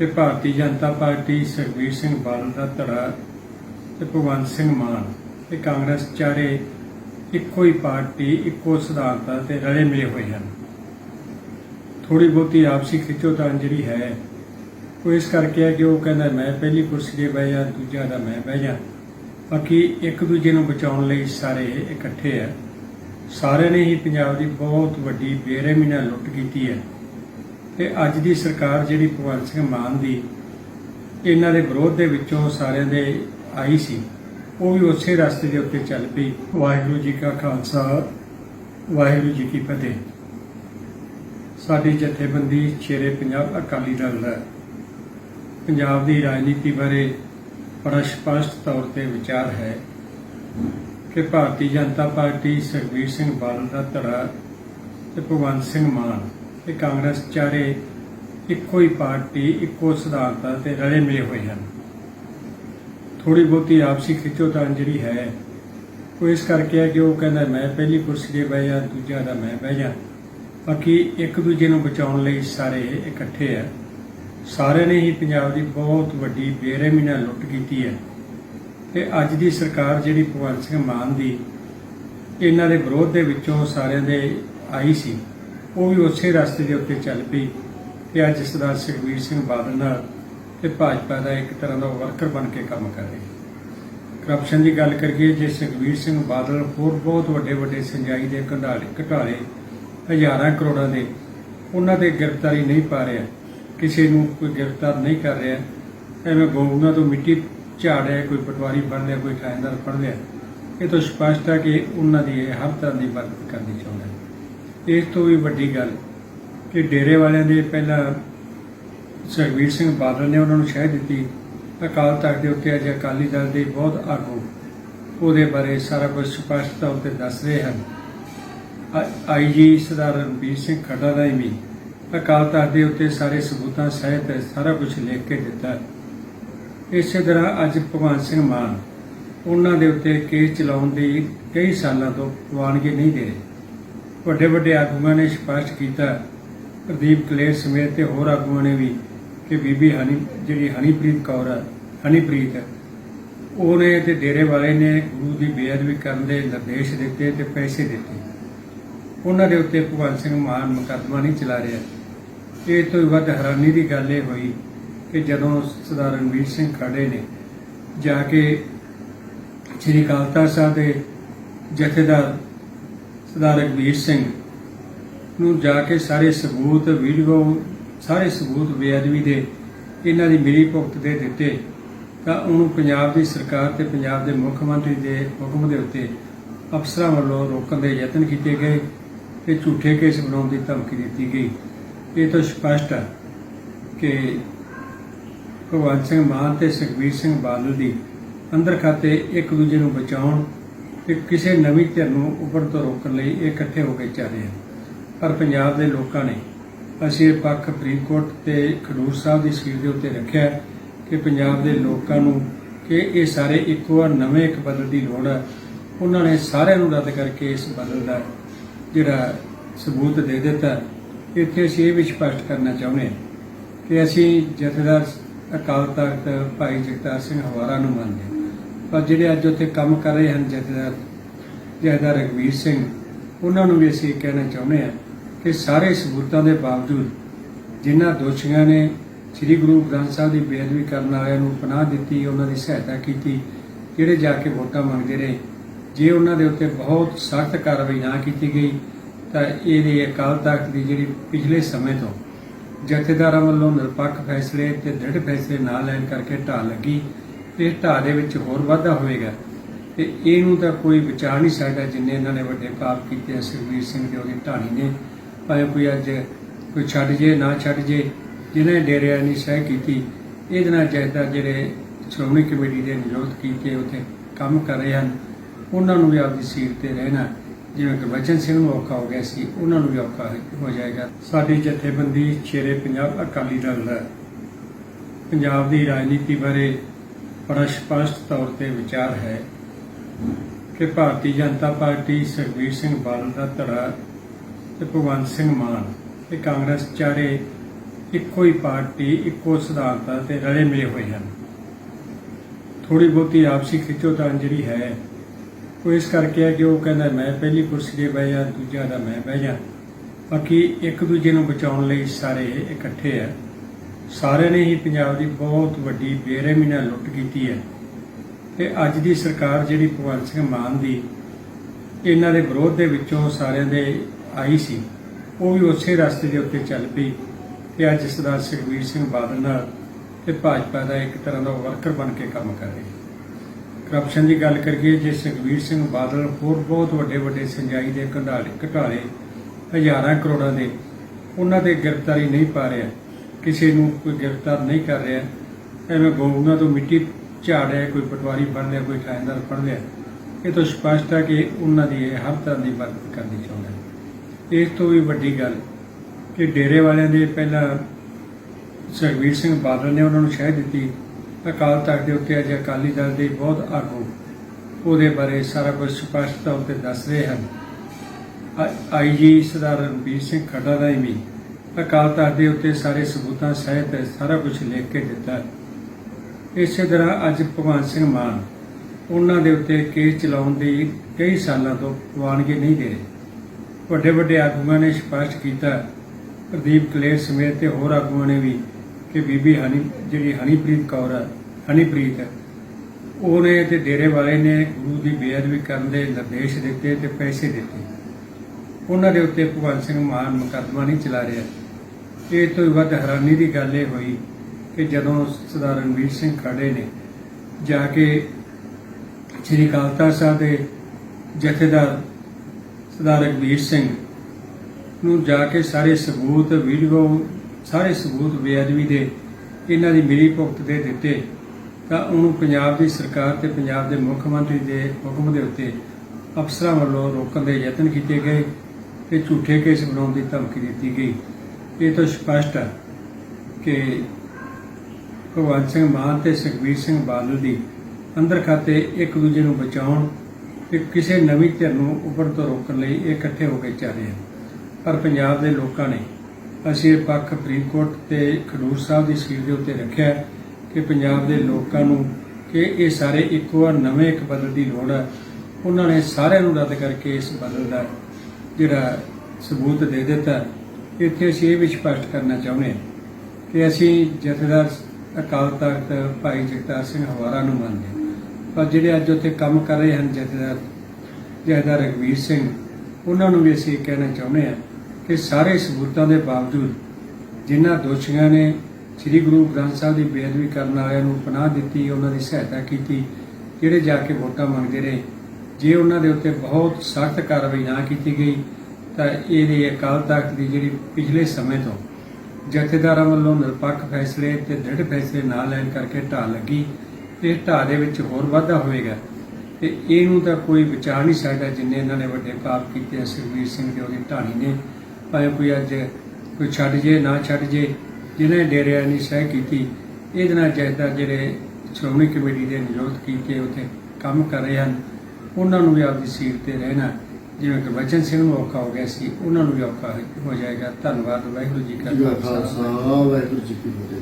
ਕਿ ਭਾਰਤੀ ਜਨਤਾ ਪਾਰਟੀ ਸੁਖਬੀਰ ਸਿੰਘ ਬਾਦਲ ਦਾ ਧੜਾ ਤੇ ਭਗਵੰਤ ਸਿੰਘ ਮਾਨ ਤੇ ਕਾਂਗਰਸ ਚਾਰੇ ਇੱਕੋ ਹੀ ਪਾਰਟੀ, ਇੱਕੋ ਸਿਧਾਂਤਾਂ ਤੇ ਰਲੇ ਮਿਲੇ ਹੋਏ ਹਨ। ਥੋੜੀ ਬਹੁਤੀ ਆਪਸੀ ਖਿੱਚੋਤਾਣ ਜਿਹੜੀ ਹੈ, ਉਹ ਇਸ ਕਰਕੇ ਹੈ ਕਿ ਉਹ ਕਹਿੰਦਾ, ਮੈਂ ਪਹਿਲੀ ਕੁਰਸੀ ਤੇ ਬਹਿ ਜਾ, ਦੂਜਾ ਦਾ ਮੈਂ ਬਹਿ ਜਾ। ਬਾਕੀ ਇੱਕ ਦੂਜੇ ਨੂੰ ਬਚਾਉਣ ਲਈ ਸਾਰੇ ਇਕੱਠੇ ਆ ਸਾਰਿਆਂ ਨੇ ਹੀ ਪੰਜਾਬ ਦੀ ਬਹੁਤ ਵੱਡੀ ਬੇਰਹਿਮੀ ਨਾਲ ਲੁੱਟ ਕੀਤੀ ਹੈ। ਤੇ ਅੱਜ ਦੀ ਸਰਕਾਰ ਜਿਹੜੀ ਭਗਵੰਤ ਸਿੰਘ ਮਾਨ ਦੀ, ਇਹਨਾਂ ਦੇ ਵਿਰੋਧ ਦੇ ਵਿੱਚੋਂ ਸਾਰਿਆਂ ਦੇ ਆਈ ਸੀ, ਉਹ ਵੀ ਉਸੇ ਰਸਤੇ ਦੇ ਉੱਤੇ ਚੱਲ ਪਈ। ਵਾਹਿਗੁਰੂ ਜੀ ਕਾ ਖਾਲਸਾ, ਵਾਹਿਗੁਰੂ ਜੀ ਕੀ ਫਤਿਹ। ਸਾਡੀ ਜਥੇਬੰਦੀ ਸ਼ੇਰੇ ਪੰਜਾਬ ਅਕਾਲੀ ਦਲ ਹੈ ਪੰਜਾਬ ਦੀ ਰਾਜਨੀਤੀ ਬਾਰੇ ਬੜਾ ਸਪਸ਼ਟ ਤੌਰ ਤੇ ਵਿਚਾਰ ਹੈ ਕਿ ਭਾਰਤੀ ਜਨਤਾ ਪਾਰਟੀ ਸੁਖਬੀਰ ਸਿੰਘ ਬਾਦਲ ਦਾ ਧੜਾ ਤੇ ਭਗਵੰਤ ਸਿੰਘ ਮਾਨ ਤੇ ਕਾਂਗਰਸ ਚਾਰੇ ਇੱਕੋ ਹੀ ਪਾਰਟੀ, ਇੱਕੋ ਸਿਧਾਂਤਾਂ ਤੇ ਰਲੇ ਮਿਲੇ ਹੋਏ ਹਨ। ਥੋੜੀ ਬਹੁਤੀ ਆਪਸੀ ਖਿੱਚੋਤਾਣ ਜਿਹੜੀ ਹੈ, ਉਹ ਇਸ ਕਰਕੇ ਹੈ ਕਿ ਉਹ ਕਹਿੰਦਾ, ਮੈਂ ਪਹਿਲੀ ਕੁਰਸੀ ਤੇ ਬਹਿ ਜਾ, ਦੂਜਾ ਦਾ ਮੈਂ ਬਹਿ ਜਾ। ਬਾਕੀ ਇੱਕ ਦੂਜੇ ਨੂੰ ਬਚਾਉਣ ਲਈ ਸਾਰੇ ਇਕੱਠੇ ਆ। ਸਾਰਿਆਂ ਨੇ ਹੀ ਪੰਜਾਬ ਦੀ ਬਹੁਤ ਵੱਡੀ ਬੇਰਹਿਮੀ ਨਾਲ ਲੁੱਟ ਕੀਤੀ ਹੈ। ਤੇ ਅੱਜ ਦੀ ਸਰਕਾਰ ਜਿਹੜੀ ਭਗਵੰਤ ਸਿੰਘ ਮਾਨ ਦੀ, ਇਹਨਾਂ ਦੇ ਵਿਰੋਧ ਦੇ ਵਿੱਚੋਂ ਸਾਰਿਆਂ ਦੇ ਆਈ ਸੀ। ਉਹ ਵੀ ਉਸੇ ਰਸਤੇ ਦੇ ਉੱਤੇ ਚੱਲ ਪਈ ਕਿ ਅੱਜ ਸਰਦਾਰ ਸੁਖਬੀਰ ਸਿੰਘ ਬਾਦਲ ਨਾਲ ਤੇ ਭਾਜਪਾ ਦਾ ਇੱਕ ਤਰ੍ਹਾਂ ਦਾ ਵਰਕਰ ਬਣ ਕੇ ਕੰਮ ਕਰ ਰਹੀ ਕਰਪਸ਼ਨ ਦੀ ਗੱਲ ਕਰੀਏ, ਜੇ ਸੁਖਬੀਰ ਸਿੰਘ ਬਾਦਲ ਹੋਰ ਬਹੁਤ ਵੱਡੇ ਵੱਡੇ ਸਿੰਜਾਈ ਦੇ ਘੰਡਾਲੇ ਘਟਾਲੇ ਹਜ਼ਾਰਾਂ ਕਰੋੜਾਂ ਦੇ, ਉਹਨਾਂ ਤੇ ਗ੍ਰਿਫਤਾਰੀ ਨਹੀਂ ਪਾ ਰਿਹਾ, ਕਿਸੇ ਨੂੰ ਕੋਈ ਗ੍ਰਿਫਤਾਰ ਨਹੀਂ ਕਰ ਰਿਹਾ, ਐਵੇਂ ਗੋਂਗਾਂ ਤੋਂ ਮਿੱਟੀ ਝਾੜ ਰਿਹਾ, ਕੋਈ ਪਟਵਾਰੀ ਫੜ ਲਿਆ, ਕੋਈ ਥਾਣੇਦਾਰ ਫੜ ਲਿਆ, ਇਹ ਤਾਂ ਸਪਸ਼ਟ ਹੈ ਕਿ ਉਹਨਾਂ ਦੀ ਇਹ ਹਰ ਤਰ੍ਹਾਂ ਦੀ ਮਦਦ ਕਰਨੀ ਚਾਹੁੰਦਾ ਹੈ। ਇਸ ਤੋਂ ਵੀ ਵੱਡੀ ਗੱਲ ਕਿ ਡੇਰੇ ਵਾਲਿਆਂ ਦੇ ਪਹਿਲਾਂ ਸੁਖਬੀਰ ਸਿੰਘ ਬਾਦਲ ਨੇ ਉਹਨਾਂ ਨੂੰ ਸ਼ਹਿ ਦਿੱਤੀ ਅਕਾਲ ਤਖਤ ਦੇ ਉੱਤੇ ਅੱਜ ਅਕਾਲੀ ਦਲ ਦੇ ਬਹੁਤ ਆਗੂ ਉਹਦੇ ਬਾਰੇ ਸਾਰਾ ਕੁਝ ਸਪਸ਼ਟ ਤੌਰ ਤੇ ਦੱਸ ਰਹੇ ਹਨ। ਆਈਜੀ ਸਰਦਾਰ ਰਣਬੀਰ ਸਿੰਘ ਖੱਡਾ ਦਾ ਵੀ ਅਕਾਲ ਤਖਤ ਦੇ ਉੱਤੇ ਸਾਰੇ ਸਬੂਤਾਂ ਸਹਿਤ ਸਾਰਾ ਕੁਝ ਲਿਖ ਕੇ ਦਿੱਤਾ। ਇਸੇ ਤਰ੍ਹਾਂ ਅੱਜ ਭਗਵਾਨ ਸਿੰਘ ਮਾਨ ਉਹਨਾਂ ਦੇ ਉੱਤੇ ਕੇਸ ਚਲਾਉਣ ਦੀ ਕਈ ਸਾਲਾਂ ਤੋਂ ਪ੍ਰਵਾਨਗੀ ਨਹੀਂ ਦੇ ਰਹੇ। ਵੱਡੇ ਵੱਡੇ ਆਗੂਆਂ ਨੇ ਸਪਸ਼ਟ ਕੀਤਾ। ਪ੍ਰਦੀਪ ਕਲੇਰ ਸਮੇਤ ਤੇ ਹੋਰ ਆਗੂਆਂ ਨੇ ਵੀ ਕਿ ਬੀਬੀ ਹਨੀ, ਜਿਹੜੀ ਹਨੀਪ੍ਰੀਤ ਕੌਰ ਹੈ ਹਨੀਪ੍ਰੀਤ ਉਹਨੇ ਤੇ ਡੇਰੇ ਵਾਲੇ ਨੇ ਗੁਰੂ ਦੀ ਬੇਅਦਬੀ ਕਰਨ ਦੇ ਨਿਰਦੇਸ਼ ਦਿੱਤੇ ਤੇ ਪੈਸੇ ਦਿੱਤੇ। ਉਹਨਾਂ ਦੇ ਉੱਤੇ ਭਗਵੰਤ ਸਿੰਘ ਮਾਨ ਮੁਕੱਦਮਾ ਨਹੀਂ ਚਲਾ ਰਿਹਾ। ਇਹ ਤੋਂ ਵੱਧ ਹੈਰਾਨੀ ਦੀ ਗੱਲ ਇਹ ਹੋਈ ਕਿ ਜਦੋਂ ਸਰਦਾਰ ਰਣਵੀਰ ਸਿੰਘ ਖੜੇ ਨੇ ਜਾ ਕੇ ਸ੍ਰੀ ਅਕਾਲ ਤਖਤ ਸਾਹਿਬ ਦੇ ਜਥੇਦਾਰ ਸਰਦਾਰ ਰਘਬੀਰ ਸਿੰਘ ਨੂੰ ਜਾ ਕੇ ਸਾਰੇ ਸਬੂਤ, ਵੀਡੀਓ, ਸਾਰੇ ਸਬੂਤ ਬੇਅਦਬੀ ਦੇ ਇਹਨਾਂ ਦੀ ਮਿਲੀ ਭੁਗਤ ਦੇ ਦਿੱਤੇ, ਤਾਂ ਉਹਨੂੰ ਪੰਜਾਬ ਦੀ ਸਰਕਾਰ ਤੇ ਪੰਜਾਬ ਦੇ ਮੁੱਖ ਮੰਤਰੀ ਦੇ ਹੁਕਮ ਦੇ ਉੱਤੇ ਅਫਸਰਾਂ ਵੱਲੋਂ ਰੋਕਣ ਦੇ ਯਤਨ ਕੀਤੇ ਗਏ ਤੇ ਝੂਠੇ ਕੇਸ ਬਣਾਉਣ ਦੀ ਧਮਕੀ ਦਿੱਤੀ ਗਈ। ਇਹ ਤਾਂ ਸਪਸ਼ਟ ਹੈ ਕਿ ਭਗਵੰਤ ਸਿੰਘ ਮਾਨ ਤੇ ਸੁਖਬੀਰ ਸਿੰਘ ਬਾਦਲ ਦੀ ਅੰਦਰ ਖਾਤੇ ਇੱਕ ਦੂਜੇ ਨੂੰ ਬਚਾਉਣ ਤੇ ਕਿਸੇ ਨਵੀਂ ਧਿਰ ਨੂੰ ਉੱਪਰ ਤੋਂ ਰੋਕਣ ਲਈ ਇਹ ਇਕੱਠੇ ਹੋ ਕੇ ਚੱਲੇ ਹਨ ਪਰ ਪੰਜਾਬ ਦੇ ਲੋਕਾਂ ਨੇ ਅਸੀਂ ਇਹ ਪੱਖ ਫਰੀਦਕੋਟ ਤੇ ਖਡੂਰ ਸਾਹਿਬ ਦੀ ਸੀਟ ਦੇ ਉੱਤੇ ਰੱਖਿਆ ਕਿ ਪੰਜਾਬ ਦੇ ਲੋਕਾਂ ਨੂੰ ਕਿ ਇਹ ਸਾਰੇ ਇੱਕੋ ਵਾਰ ਨਵੇਂ ਇੱਕ ਬਦਲ ਦੀ ਲੋੜ ਹੈ ਉਹਨਾਂ ਨੇ ਸਾਰਿਆਂ ਨੂੰ ਰੱਦ ਕਰਕੇ ਇਸ ਬਦਲ ਦਾ ਜਿਹੜਾ ਸਬੂਤ ਦੇ ਦਿੱਤਾ। ਇੱਥੇ ਅਸੀਂ ਇਹ ਵੀ ਸਪਸ਼ਟ ਕਰਨਾ ਚਾਹੁੰਦੇ ਹਾਂ ਕਿ ਅਸੀਂ ਜਥੇਦਾਰ ਅਕਾਲ ਤਖਤ ਭਾਈ ਜਗਤਾਰ ਸਿੰਘ ਹਵਾਰਾ ਨੂੰ ਮੰਨਦੇ ਹਾਂ। ਪਰ ਜਿਹੜੇ ਅੱਜ ਉੱਥੇ ਕੰਮ ਕਰ ਰਹੇ ਹਨ ਜਥੇਦਾਰ ਜਥੇਦਾਰ ਰਘਵੀਰ ਸਿੰਘ, ਉਹਨਾਂ ਨੂੰ ਵੀ ਅਸੀਂ ਕਹਿਣਾ ਚਾਹੁੰਦੇ ਹਾਂ ਕਿ ਸਾਰੇ ਸਬੂਤਾਂ ਦੇ ਬਾਵਜੂਦ ਜਿਨ੍ਹਾਂ ਦੋਸ਼ੀਆਂ ਨੇ ਸ੍ਰੀ ਗੁਰੂ ਗ੍ਰੰਥ ਸਾਹਿਬ ਦੀ ਬੇਅਦਬੀ ਕਰਨ ਵਾਲਿਆਂ ਨੂੰ ਪਨਾਹ ਦਿੱਤੀ, ਉਹਨਾਂ ਦੀ ਸਹਾਇਤਾ ਕੀਤੀ, ਜਿਹੜੇ ਜਾ ਕੇ ਵੋਟਾਂ ਮੰਗਦੇ ਰਹੇ, ਜੇ ਉਹਨਾਂ ਦੇ ਉੱਤੇ ਬਹੁਤ ਸਖਤ ਕਾਰਵਾਈ ਨਾ ਕੀਤੀ ਗਈ, ਤਾਂ ਇਹਦੇ ਅਕਾਲ ਤਖਤ ਦੀ ਜਿਹੜੀ ਪਿਛਲੇ ਸਮੇਂ ਤੋਂ ਜਥੇਦਾਰਾਂ ਵੱਲੋਂ ਨਿਰਪੱਖ ਫੈਸਲੇ ਤੇ ਦ੍ਰਿੜ ਫੈਸਲੇ ਨਾ ਲੈਣ ਕਰਕੇ ਢਾਹ ਲੱਗੀ। ਤੇ ਢਾਹ ਦੇ ਵਿੱਚ ਹੋਰ ਵਾਧਾ ਹੋਵੇਗਾ। ਤੇ ਇਹਨੂੰ ਤਾਂ ਕੋਈ ਵਿਚਾਰ ਨਹੀਂ ਸਕਦਾ ਜਿੰਨੇ ਇਹਨਾਂ ਨੇ ਵੱਡੇ ਪਾਪ ਕੀਤੇ ਆ। ਸੁਖਬੀਰ ਸਿੰਘ ਦੇ ਉਹਦੀ ਢਾਣੀ ਨੇ। ਭਾਵੇਂ ਕੋਈ ਅੱਜ ਕੋਈ ਛੱਡ ਜੇ, ਨਾ ਛੱਡ ਜੇ, ਜਿਹਨੇ ਡੇਰਿਆਂ ਦੀ ਸਹਿ ਕੀਤੀ, ਇਹਦੇ ਨਾਲ ਚਾਹੀਦਾ ਜਿਹੜੇ ਸ਼੍ਰੋਮਣੀ ਕਮੇਟੀ ਦੇ ਨਿਯੁਕਤ ਕੀਤੇ, ਉੱਥੇ ਕੰਮ ਕਰ ਰਹੇ ਹਨ। ਉਹਨਾਂ ਨੂੰ ਵੀ ਆਪਦੀ ਸੀਟ ਤੇ ਰਹਿਣਾ, ਜਿਵੇਂ ਕਿ ਬਚਨ ਸਿੰਘ ਨੂੰ ਔਖਾ ਹੋ ਗਿਆ ਸੀ, ਉਹਨਾਂ ਨੂੰ ਵੀ ਔਖਾ ਹੋ ਜਾਏਗਾ। ਸਾਡੀ ਜਥੇਬੰਦੀ ਛੇਰੇ ਪੰਜਾਬ ਅਕਾਲੀ ਦਲ ਦਾ। ਪੰਜਾਬ ਦੀ ਰਾਜਨੀਤੀ ਬਾਰੇ ਬੜਾ ਸਪਸ਼ਟ ਤੌਰ ਤੇ ਵਿਚਾਰ ਹੈ ਕਿ ਭਾਰਤੀ ਜਨਤਾ ਪਾਰਟੀ ਸੁਖਬੀਰ ਸਿੰਘ ਬਾਦਲ ਦਾ ਧੜਾ ਤੇ ਭਗਵੰਤ ਸਿੰਘ ਮਾਨ ਤੇ ਕਾਂਗਰਸ ਚਾਰੇ ਇੱਕੋ ਹੀ ਪਾਰਟੀ, ਇੱਕੋ ਸਿਧਾਂਤਾਂ ਤੇ ਰਲੇ ਮਿਲੇ ਹੋਏ ਹਨ। ਥੋੜੀ ਬਹੁਤੀ ਆਪਸੀ ਖਿੱਚੋਤਾਣ ਜਿਹੜੀ ਹੈ, ਉਹ ਇਸ ਕਰਕੇ ਹੈ ਕਿ ਉਹ ਕਹਿੰਦਾ, ਮੈਂ ਪਹਿਲੀ ਕੁਰਸੀ ਤੇ ਬਹਿ ਜਾ, ਦੂਜਾ ਦਾ ਮੈਂ ਬਹਿ ਜਾ। ਬਾਕੀ ਇੱਕ ਦੂਜੇ ਨੂੰ ਬਚਾਉਣ ਲਈ ਸਾਰੇ ਇਕੱਠੇ ਆ ਸਾਰਿਆਂ ਨੇ ਹੀ ਪੰਜਾਬ ਦੀ ਬਹੁਤ ਵੱਡੀ ਬੇਰਹਿਮੀ ਨਾਲ ਲੁੱਟ ਕੀਤੀ ਹੈ ਤੇ ਅੱਜ ਦੀ ਸਰਕਾਰ ਜਿਹੜੀ ਭਗਵੰਤ ਸਿੰਘ ਮਾਨ ਦੀ ਇਹਨਾਂ ਦੇ ਵਿਰੋਧ ਦੇ ਵਿੱਚੋਂ ਸਾਰਿਆਂ ਦੇ ਆਈ ਸੀ, ਉਹ ਵੀ ਉਸੇ ਰਸਤੇ ਦੇ ਉੱਤੇ ਚੱਲ ਪਈ ਤੇ ਅੱਜ ਸਰਦਾਰ ਸੁਖਬੀਰ ਸਿੰਘ ਬਾਦਲ ਨਾਲ ਤੇ ਭਾਜਪਾ ਦਾ ਇੱਕ ਤਰ੍ਹਾਂ ਦਾ ਵਰਕਰ ਬਣ ਕੇ ਕੰਮ ਕਰ ਰਹੀ। ਕਰਪਸ਼ਨ ਦੀ ਗੱਲ ਕਰੀਏ, ਜੇ ਸੁਖਬੀਰ ਸਿੰਘ ਬਾਦਲ ਹੋਰ ਬਹੁਤ ਵੱਡੇ ਵੱਡੇ ਸਿੰਜਾਈ ਦੇ ਘੰਡਾਲੇ ਘਟਾਲੇ ਹਜ਼ਾਰਾਂ ਕਰੋੜਾਂ ਦੇ ਉਹਨਾਂ ਤੇ ਗ੍ਰਿਫਤਾਰੀ ਨਹੀਂ ਪਾ ਰਿਹਾ ਕਿਸੇ ਨੂੰ ਕੋਈ ਗ੍ਰਿਫਤਾਰ ਨਹੀਂ ਕਰ ਰਿਹਾ, ਐਵੇਂ ਗੋਂਗਾਂ ਤੋਂ ਮਿੱਟੀ ਝਾੜ ਰਿਹਾ, ਕੋਈ ਪਟਵਾਰੀ ਫੜ ਲਿਆ, ਕੋਈ ਥਾਣੇਦਾਰ ਫੜ ਲਿਆ, ਇਹ ਤਾਂ ਸਪਸ਼ਟ ਹੈ ਕਿ ਉਹਨਾਂ ਦੀ ਇਹ ਹਰ ਤਰ੍ਹਾਂ ਦੀ ਮਦਦ ਕਰਨੀ ਚਾਹੁੰਦਾ ਇਸ ਤੋਂ ਵੀ ਵੱਡੀ ਗੱਲ ਕਿ ਡੇਰੇ ਵਾਲਿਆਂ ਦੇ ਪਹਿਲਾਂ ਸੁਖਬੀਰ ਸਿੰਘ ਬਾਦਲ ਨੇ ਉਹਨਾਂ ਨੂੰ ਸ਼ਹਿ ਦਿੱਤੀ, ਅਕਾਲ ਤਖਤ ਦੇ ਉੱਤੇ ਅੱਜ ਅਕਾਲੀ ਦਲ ਦੇ ਬਹੁਤ ਆਗੂ, ਉਹਦੇ ਬਾਰੇ ਸਾਰਾ ਕੁਝ ਸਪਸ਼ਟ ਤੌਰ ਤੇ ਦੱਸ ਰਹੇ ਹਨ। ਆਈਜੀ ਸਰਦਾਰ ਰਣਬੀਰ ਸਿੰਘ ਖੱਡਾ ਦਾ ਵੀ ਅਕਾਲ ਤਖਤ ਦੇ ਉੱਤੇ ਸਾਰੇ ਸਬੂਤਾਂ ਸਹਿਤ ਸਾਰਾ ਕੁਝ ਲਿਖ ਕੇ ਦਿੱਤਾ। ਇਸੇ ਤਰ੍ਹਾਂ ਅੱਜ ਭਗਵਾਨ ਸਿੰਘ ਮਾਨ ਉਹਨਾਂ ਦੇ ਉੱਤੇ ਕੇਸ ਚਲਾਉਣ ਦੀ ਕਈ ਸਾਲਾਂ ਤੋਂ ਪ੍ਰਵਾਨਗੀ ਨਹੀਂ ਦੇ ਰਹੇ। ਵੱਡੇ ਵੱਡੇ ਆਗੂਆਂ ਨੇ ਸਪਸ਼ਟ ਕੀਤਾ। ਪ੍ਰਦੀਪ ਕਲੇਰ ਸਮੇਤ ਤੇ ਹੋਰ ਆਗੂਆਂ ਨੇ ਵੀ ਕਿ ਬੀਬੀ ਹਨੀ, ਜਿਹੜੀ ਹਨੀਪ੍ਰੀਤ ਕੌਰ ਹੈ ਹਨੀਪ੍ਰੀਤ, ਉਹਨੇ ਤੇ ਡੇਰੇ ਵਾਲੇ ਨੇ ਗੁਰੂ ਦੀ ਬੇਅਦਬੀ ਕਰਨ ਦੇ ਨਿਰਦੇਸ਼ ਦਿੱਤੇ ਤੇ ਪੈਸੇ ਦਿੱਤੇ। ਉਹਨਾਂ ਦੇ ਉੱਤੇ ਭਗਵੰਤ ਸਿੰਘ ਮਾਨ ਮੁਕੱਦਮਾ ਨਹੀਂ ਚਲਾ ਰਿਹਾ। ਇਹ ਤੋਂ ਵੱਧ ਹੈਰਾਨੀ ਦੀ ਗੱਲ ਇਹ ਹੋਈ ਕਿ ਜਦੋਂ ਸਰਦਾਰ ਰਣਵੀਰ ਸਿੰਘ ਖੜੇ ਨੇ, ਜਾ ਕੇ ਸ੍ਰੀ ਅਕਾਲ ਤਖਤ ਸਾਹਿਬ ਦੇ ਜਥੇਦਾਰ ਸਰਦਾਰ ਰਘਬੀਰ ਸਿੰਘ ਨੂੰ ਜਾ ਕੇ ਸਾਰੇ ਸਬੂਤ, ਵੀਡੀਓ, ਸਾਰੇ ਸਬੂਤ ਬੇਅਦਬੀ ਦੇ ਇਹਨਾਂ ਦੀ ਮਿਲੀ ਭੁਗਤ ਦੇ ਦਿੱਤੇ, ਤਾਂ ਉਹਨੂੰ ਪੰਜਾਬ ਦੀ ਸਰਕਾਰ ਤੇ ਪੰਜਾਬ ਦੇ ਮੁੱਖ ਮੰਤਰੀ ਦੇ ਹੁਕਮ ਦੇ ਉੱਤੇ ਅਫਸਰਾਂ ਵੱਲੋਂ ਰੋਕਣ ਦੇ ਯਤਨ ਕੀਤੇ ਗਏ। ਤੇ ਝੂਠੇ ਕੇਸ ਬਣਾਉਣ ਦੀ ਧਮਕੀ ਦਿੱਤੀ ਗਈ। ਇਹ ਤਾਂ ਸਪਸ਼ਟ ਹੈ ਕਿ ਭਗਵੰਤ ਸਿੰਘ ਮਾਨ ਤੇ ਸੁਖਬੀਰ ਸਿੰਘ ਬਾਦਲ ਦੀ ਅੰਦਰ ਖਾਤੇ ਇੱਕ ਦੂਜੇ ਨੂੰ ਬਚਾਉਣ ਤੇ ਕਿਸੇ ਨਵੀਂ ਧਿਰ ਨੂੰ ਉੱਪਰ ਤੋਂ ਰੋਕਣ ਲਈ ਇਹ ਇਕੱਠੇ ਹੋ ਕੇ ਚੱਲ ਰਹੇ ਹਨ। ਪਰ ਪੰਜਾਬ ਦੇ ਲੋਕਾਂ ਨੇ ਅਸੀਂ ਇਹ ਪੱਖ ਫਰੀਦਕੋਟ ਤੇ ਖਡੂਰ ਸਾਹਿਬ ਦੀ ਸੀਟ ਦੇ ਉੱਤੇ ਰੱਖਿਆ ਕਿ ਪੰਜਾਬ ਦੇ ਲੋਕਾਂ ਨੂੰ ਕਿ ਇਹ ਸਾਰੇ ਇੱਕੋ ਵਾਰ ਨਵੇਂ ਇੱਕ ਬਦਲ ਦੀ ਲੋੜ ਹੈ। ਉਹਨਾਂ ਨੇ ਸਾਰਿਆਂ ਨੂੰ ਰੱਦ ਕਰਕੇ ਇਸ ਬਦਲ ਦਾ ਜਿਹੜਾ ਸਬੂਤ ਦੇ ਦਿੱਤਾ, ਇੱਥੇ ਅਸੀਂ ਇਹ ਵੀ ਸਪਸ਼ਟ ਕਰਨਾ ਚਾਹੁੰਦੇ ਹਾਂ ਕਿ ਅਸੀਂ ਜਥੇਦਾਰ ਅਕਾਲ ਤਖਤ ਭਾਈ ਜਗਤਾਰ ਸਿੰਘ ਹਵਾਰਾ ਨੂੰ ਮੰਨਦੇ ਹਾਂ। ਪਰ ਜਿਹੜੇ ਅੱਜ ਉੱਥੇ ਕੰਮ ਕਰ ਰਹੇ ਹਨ ਜਥੇਦਾਰ ਜਥੇਦਾਰ ਰਘਵੀਰ ਸਿੰਘ, ਉਹਨਾਂ ਨੂੰ ਵੀ ਅਸੀਂ ਇਹ ਕਹਿਣਾ ਚਾਹੁੰਦੇ ਹਾਂ ਕਿ ਸਾਰੇ ਸਬੂਤਾਂ ਦੇ ਬਾਵਜੂਦ ਜਿਨ੍ਹਾਂ ਦੋਸ਼ੀਆਂ ਨੇ ਸ੍ਰੀ ਗੁਰੂ ਗ੍ਰੰਥ ਸਾਹਿਬ ਦੀ ਬੇਅਦਬੀ ਕਰਨ ਵਾਲਿਆਂ ਨੂੰ ਪਨਾਹ ਦਿੱਤੀ, ਉਹਨਾਂ ਦੀ ਸਹਾਇਤਾ ਕੀਤੀ, ਜਿਹੜੇ ਜਾ ਕੇ ਵੋਟਾਂ ਮੰਗਦੇ ਰਹੇ ਜੇ ਉਹਨਾਂ ਦੇ ਉੱਤੇ ਬਹੁਤ ਸਖਤ ਕਾਰਵਾਈ ਨਾ ਕੀਤੀ ਗਈ, ਤਾਂ ਇਹਦੇ ਅਕਾਲ ਤਖਤ ਦੀ ਜਿਹੜੀ ਪਿਛਲੇ ਸਮੇਂ ਤੋਂ ਜਥੇਦਾਰਾਂ ਵੱਲੋਂ ਨਿਰਪੱਖ ਫੈਸਲੇ ਤੇ ਦ੍ਰਿੜ ਫੈਸਲੇ ਨਾ ਲੈਣ ਕਰਕੇ ਢਾਹ ਲੱਗੀ, ਤੇ ਢਾਹ ਦੇ ਵਿੱਚ ਹੋਰ ਵਾਧਾ ਹੋਵੇਗਾ। ਤੇ ਇਹਨੂੰ ਤਾਂ ਕੋਈ ਬਚਾ ਨਹੀਂ ਸਕਦਾ ਜਿੰਨੇ ਇਹਨਾਂ ਨੇ ਵੱਡੇ ਪਾਪ ਕੀਤੇ ਆ, ਸੁਖਬੀਰ ਸਿੰਘ ਦੇ ਉਹਦੀ ਢਾਣੀ ਨੇ। ਭਾਵੇਂ ਕੋਈ ਅੱਜ ਕੋਈ ਛੱਡ ਜੇ, ਨਾ ਛੱਡ ਜੇ, ਜਿਹਨੇ ਡੇਰਿਆਂ ਦੀ ਸਹਿ ਕੀਤੀ, ਇਹਦੇ ਨਾਲ ਜਥੇਦਾਰ ਜਿਹੜੇ ਸ਼੍ਰੋਮਣੀ ਕਮੇਟੀ ਦੇ ਨਿਯੁਕਤ ਕੀਤੇ ਉੱਥੇ ਕੰਮ ਕਰ ਰਹੇ ਹਨ। ਉਹਨਾਂ ਨੂੰ ਵੀ ਆਪਦੀ ਸੀਟ ਤੇ ਰਹਿਣਾ ਜਿਵੇਂ ਕਿ ਬਚਨ ਸਿੰਘ ਨੂੰ ਔਖਾ ਹੋ ਗਿਆ ਸੀ ਉਹਨਾਂ ਨੂੰ ਵੀ ਔਖਾ ਹੋ ਜਾਏਗਾ। ਧੰਨਵਾਦ ਵਾਹਿਗੁਰੂ ਜੀ ਕਾ ਖਾਲਸਾ ਵਾਹਿਗੁਰੂ ਜੀ ਕੀ ਫਤਿਹ।